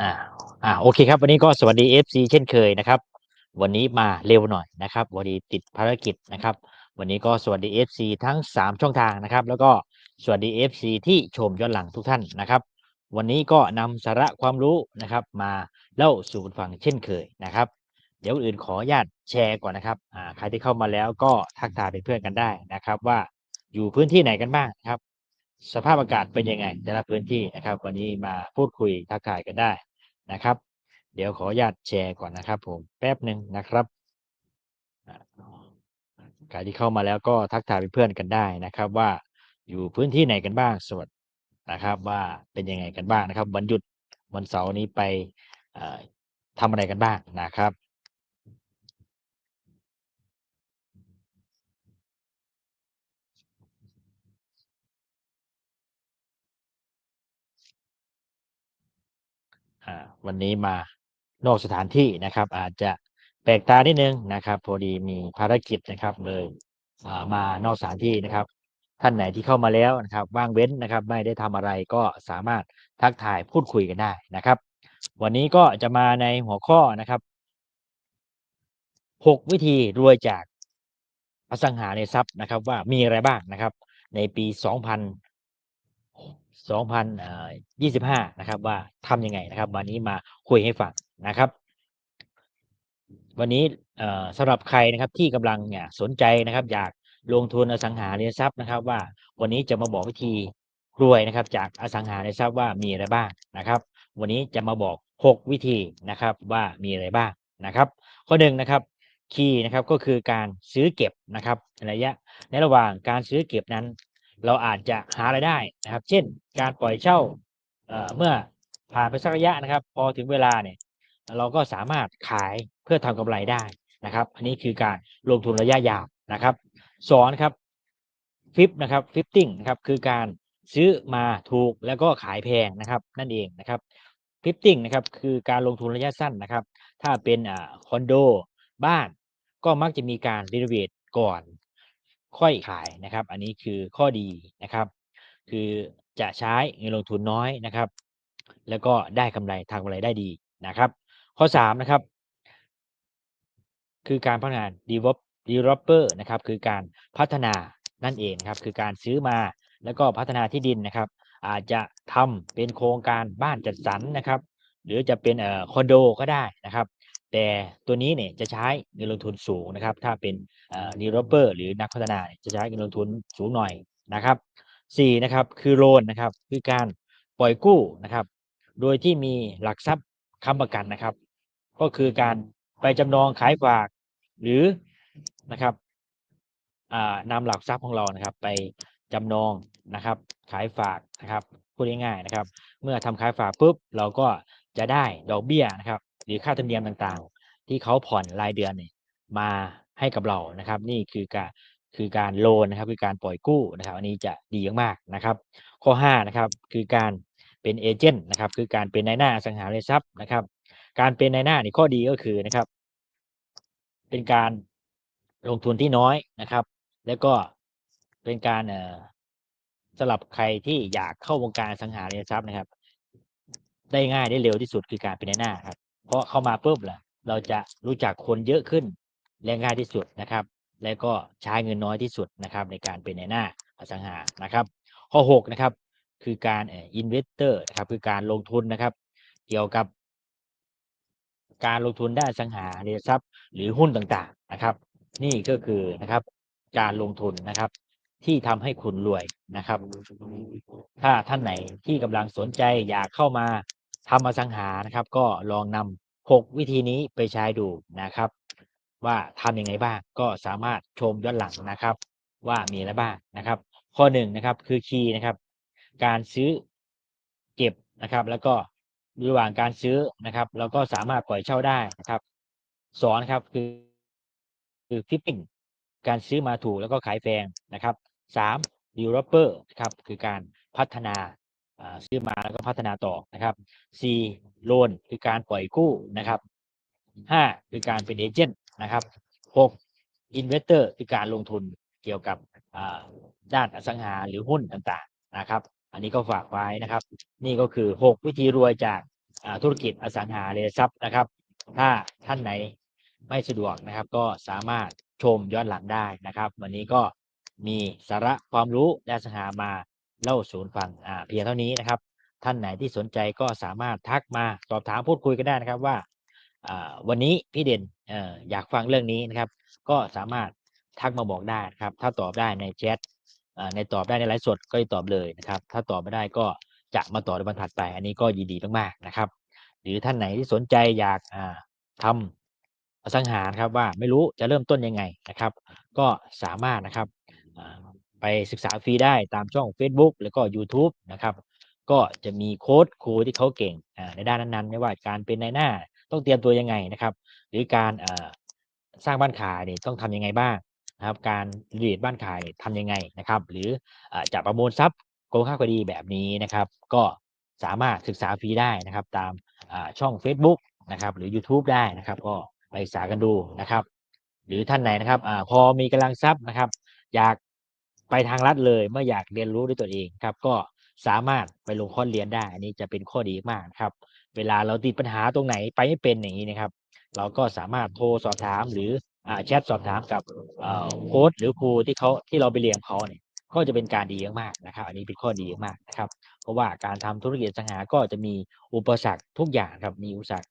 อ่าอ่าโอเคครับ วันนี้ก็สวัสดี FC เช่นเคยนะครับ วันนี้มาเร็วหน่อยนะครับวันนี้ติดภารกิจนะครับ วันนี้ก็สวัสดี FC ทั้ง 3 ช่องทางนะครับ แล้วก็สวัสดี FC ที่ชมย้อนหลังทุกท่านนะครับ วันนี้ก็นำสาระความรู้นะครับ มาเล่าสู่กันฟังเช่นเคยนะครับ เดี๋ยวอื่นขออนุญาตแชร์ก่อนนะครับอ่าใครที่เข้ามาแล้วก็ทักทายเป็นเพื่อนกันได้นะครับ ว่าอยู่พื้นที่ไหนกันบ้างครับ สภาพอากาศเป็นยังไงแต่ละพื้นที่นะครับ วันนี้มาพูดคุยทักทายกันได้ นะครับ เดี๋ยวขออนุญาตแชร์ก่อนนะครับ ผมแป๊บหนึ่งนะครับใครที่เข้ามาแล้วก็ทักทายเพื่อนกันได้นะครับ ว่าอยู่พื้นที่ไหนกันบ้างสวัสดีนะครับ ว่าเป็นยังไงกันบ้างนะครับวันหยุดวันเสาร์นี้ไปเอ่อทำอะไรกันบ้างนะครับ วันนี้มานอกสถานที่นะครับ อาจจะแปลกตานิดนึงนะครับ พอดีมีภารกิจนะครับเลยมานอกสถานที่นะครับ ท่านไหนที่เข้ามาแล้วนะครับ ว่างเว้นนะครับ ไม่ได้ทำอะไรก็สามารถทักทายพูดคุยกันได้นะครับ วันนี้ก็จะมาในหัวข้อนะครับหกวิธีรวยจากอสังหาริมทรัพย์นะครับ ว่ามีอะไรบ้างนะครับ ในปี2 0 2025 นะครับ ว่าทำยังไงนะครับ วันนี้มาคุยให้ฟังนะครับ วันนี้สำหรับใครนะครับที่กำลังเนี่ยสนใจนะครับ อยากลงทุนอสังหาริมทรัพย์นะครับ ว่าวันนี้จะมาบอกวิธีรวยนะครับ จากอสังหาริมทรัพย์ว่ามีอะไรบ้างนะครับ วันนี้จะมาบอก 6 วิธีนะครับว่ามีอะไรบ้างนะครับ ข้อหนึ่งนะครับคีย์นะครับก็คือการซื้อเก็บนะครับระยะในระหว่างการซื้อเก็บนั้น เราอาจจะหารายได้นะครับ เช่น การปล่อยเช่าเมื่อผ่านไปสักระยะนะครับ พอถึงเวลาเนี่ยเราก็สามารถขายเพื่อทำกำไรได้นะครับ อันนี้คือการลงทุนระยะยาวนะครับสองนครับฟิปนะครับฟิปติ้งนะครับคือการซื้อมาถูกแล้วก็ขายแพงนะครับ นั่นเองนะครับฟิปติ้งนะครับคือการลงทุนระยะสั้นนะครับ ถ้าเป็นอ่าคอนโดบ้านก็มักจะมีการรีโนเวทก่อน ค่อยขายนะครับ อันนี้คือข้อดีนะครับ คือจะใช้เงินลงทุนน้อยนะครับ แล้วก็ได้กำไรทางกำไรได้ดีนะครับ ข้อสามนะครับ คือการพัฒนา develop developer นะครับ คือการพัฒนานั่นเองครับ คือการซื้อมาแล้วก็พัฒนาที่ดินนะครับ อาจจะทำเป็นโครงการบ้านจัดสรรนะครับ หรือจะเป็นเอ่อคอนโดก็ได้นะครับ แต่ตัวนี้เนี่ยจะใช้เงินลงทุนสูงนะครับ ถ้าเป็นเอ่อ developer หรือนักพัฒนาเนี่ยจะใช้เงินลงทุนสูงหน่อยนะครับสี่นะครับคือโลนนะครับคือการปล่อยกู้นะครับ โดยที่มีหลักทรัพย์ค้ำประกันนะครับ ก็คือการไปจำนองขายฝากหรือนะครับนำหลักทรัพย์ของเรานะครับ ไปจำนองนะครับ ขายฝากนะครับพูดง่ายๆนะครับ เมื่อทำขายฝากปุ๊บเราก็จะได้ดอกเบี้ยนะครับ หรือค่าธรรมเนียมต่างๆ ที่เขาผ่อนรายเดือนเนี่ยมาให้กับเรานะครับ นี่คือการคือการโลนนะครับ คือการปล่อยกู้นะครับ อันนี้จะดีมากๆนะครับ ข้อห้านะครับคือการเป็นเอเจนต์นะครับ คือการเป็นนายหน้าสังหาริมทรัพย์นะครับ การเป็นนายหน้านี่ข้อดีก็คือนะครับ เป็นการลงทุนที่น้อยนะครับ แล้วก็เป็นการเอ่อสำหรับใครที่อยากเข้าวงการสังหาริมทรัพย์นะครับ ได้ง่ายได้เร็วที่สุดคือการเป็นนายหน้าครับ เพราะเข้ามาปุ๊บแหละเราจะรู้จักคนเยอะขึ้นและง่ายที่สุดนะครับ แล้วก็ใช้เงินน้อยที่สุดนะครับ ในการเป็นในหน้าอสังหานะครับ ข้อ6นะครับคือการอินเวสเตอร์นะครับคือการลงทุนนะครับ เกี่ยวกับ การลงทุนด้านสังหาริมทรัพย์ หรือหุ้นต่างๆนะครับ นี่ก็คือนะครับ การลงทุนนะครับ ที่ทำให้คุณรวยนะครับ ถ้าท่านไหนที่กำลังสนใจอยากเข้ามาทำอสังหานะครับ ก็ลองนำ 6 วิธีนี้ไปใช้ดูนะครับ ว่าทำยังไงบ้างก็สามารถชมย้อนหลังนะครับ ว่ามีอะไรบ้างนะครับ ข้อ1นนะครับคือคีย์นะครับ การซื้อเก็บนะครับ แล้วก็ระหว่างการซื้อนะครับเราก็สามารถปล่อยเช่าได้นะครับสอนครับคือคือฟิปปิ้งการซื้อมาถูกแล้วก็ขายแพงนะครับสามดีลเปอร์นะครับคือการพัฒนาซื้อมาแล้วก็พัฒนาต่อนะครับสี่ โลนคือการปล่อยกู้นะครับห้าคือการเป็นเอเจนต์นะครับหก investor คือการลงทุนเกี่ยวกับด้านอสังหาหรือหุ้นต่างๆนะครับ อันนี้ก็ฝากไว้นะครับ นี่ก็คือ 6 วิธีรวยจากธุรกิจอสังหาริมทรัพย์นะครับ ถ้าท่านไหนไม่สะดวกนะครับ ก็สามารถชมย้อนหลังได้นะครับ วันนี้ก็มีสาระความรู้และอสังหามาเล่าศูนย์ฟังเพียงเท่านี้นะครับ ท่านไหนที่สนใจก็สามารถทักมาสอบถามพูดคุยกันได้นะครับว่าวันนี้พี่เด่นอยากฟังเรื่องนี้นะครับ ก็สามารถทักมาบอกได้ครับ ถ้าตอบได้ในแชทในตอบได้ในไลฟ์สดก็จะตอบเลยนะครับ ถ้าตอบไม่ได้ก็จะมาต่อในวันถัดไป อันนี้ก็ยินดีมากๆนะครับ หรือท่านไหนที่สนใจอยากอ่าทำอสังหาครับว่าไม่รู้จะเริ่มต้นยังไงนะครับ ก็สามารถนะครับไปศึกษาฟรีได้ตามช่อง Facebook แล้วก็ YouTube นะครับ ก็จะมีโค้ดครูที่เขาเก่งในด้านนั้นๆไม่ว่าการเป็นในายหน้าต้องเตรียมตัวยังไงนะครับ หรือการสร้างบ้านขายเนี่ยต้องทำยังไงบ้างนะครับ การรีดบ้านขายทำยังไงนะครับ หรืออจะประมูลทรัพย์โกงค่าคดีแบบนี้นะครับ ก็สามารถศึกษาฟรีได้นะครับ ตามช่อง Facebook นะครับ หรือ YouTube ได้นะครับ ก็ไปศึกษากันดูนะครับ หรือท่านไหนนะครับอพอมีกำลังทรัพย์นะครับ อยากไปทางลัดเลยเมื่ออยากเรียนรู้ด้วยตัวเองครับ ก็ สามารถไปลงคอร์สเรียนได้ อันนี้จะเป็นข้อดีมากนะครับ เวลาเราติดปัญหาตรงไหนไปไม่เป็นอย่างนี้นะครับ เราก็สามารถโทรสอบถามหรืออแชทสอบถามกับโค้ชหรือครูที่เขาที่เราไปเรียนเขาเนี่ยก็จะเป็นการดีมากๆนะครับ อันนี้เป็นข้อดีมากๆนะครับ เพราะว่าการทำธุรกิจสังหาก็จะมีอุปสรรคทุกอย่างครับมีอุปสรรค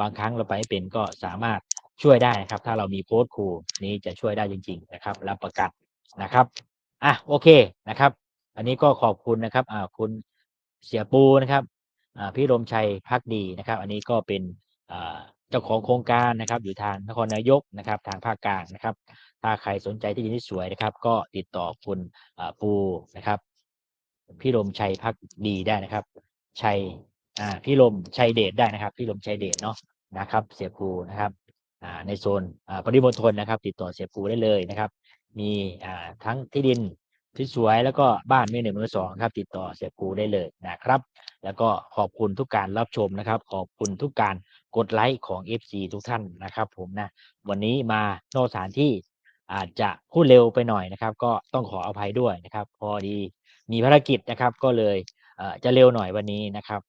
บางครั้งเราไปไม่เป็นก็สามารถช่วยได้นะครับ ถ้าเรามีโค้ชครูนี้จะช่วยได้จริง ๆ นะครับรับประกันนะครับอะโอเคนะครับ อันนี้ก็ขอบคุณนะครับอ่าคุณเสียปูนะครับอ่าพี่รมชัยพักดีนะครับ อันนี้ก็เป็นอ่าเจ้าของโครงการนะครับ อยู่ทางนครนายกนะครับ ทางภาคกลางนะครับ ถ้าใครสนใจที่ดินที่สวยนะครับ ก็ติดต่อคุณอ่าปูนะครับ พี่ลมชัยพักดีได้นะครับ ชัยอ่าพี่ลมชัยเดชได้นะครับ พี่ลมชัยเดชเนาะนะครับ เสียภูนะครับอ่าในโซนอ่าปริมณฑลนะครับ ติดต่อเสียภูได้เลยนะครับ มีอ่าทั้งที่ดิน สวยแล้วก็บ้านมือหนึ่งมือสองครับ ติดต่อเสียภูได้เลยนะครับ แล้วก็ขอบคุณทุกการรับชมนะครับ ขอบคุณทุกการกดไลค์ของ FC ทุกท่านนะครับ ผมนะ วันนี้มานอกสถานที่อาจจะพูดเร็วไปหน่อยนะครับ ก็ต้องขออภัยด้วยนะครับ พอดีมีภารกิจนะครับ ก็เลยจะเร็วหน่อยวันนี้นะครับ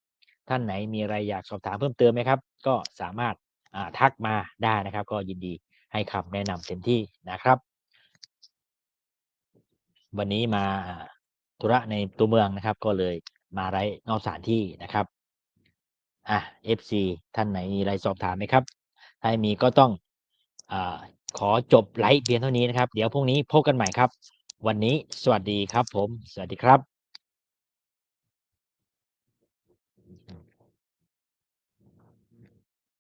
ท่านไหนมีอะไรอยากสอบถามเพิ่มเติมไหมครับ ก็สามารถทักมาได้นะครับ ก็ยินดีให้คำแนะนำเต็มที่นะครับ วันนี้มาธุระในตัวเมืองนะครับ ก็เลยมาไร้นอกสถานที่นะครับอะ FC ท่านไหนมีอะไรสอบถามไหมครับ ถ้ามีก็ต้องอาขอจบไลฟ์เพียงเท่านี้นะครับ เดี๋ยวพรุ่งนี้พบกันใหม่ครับ วันนี้สวัสดีครับผม สวัสดีครับ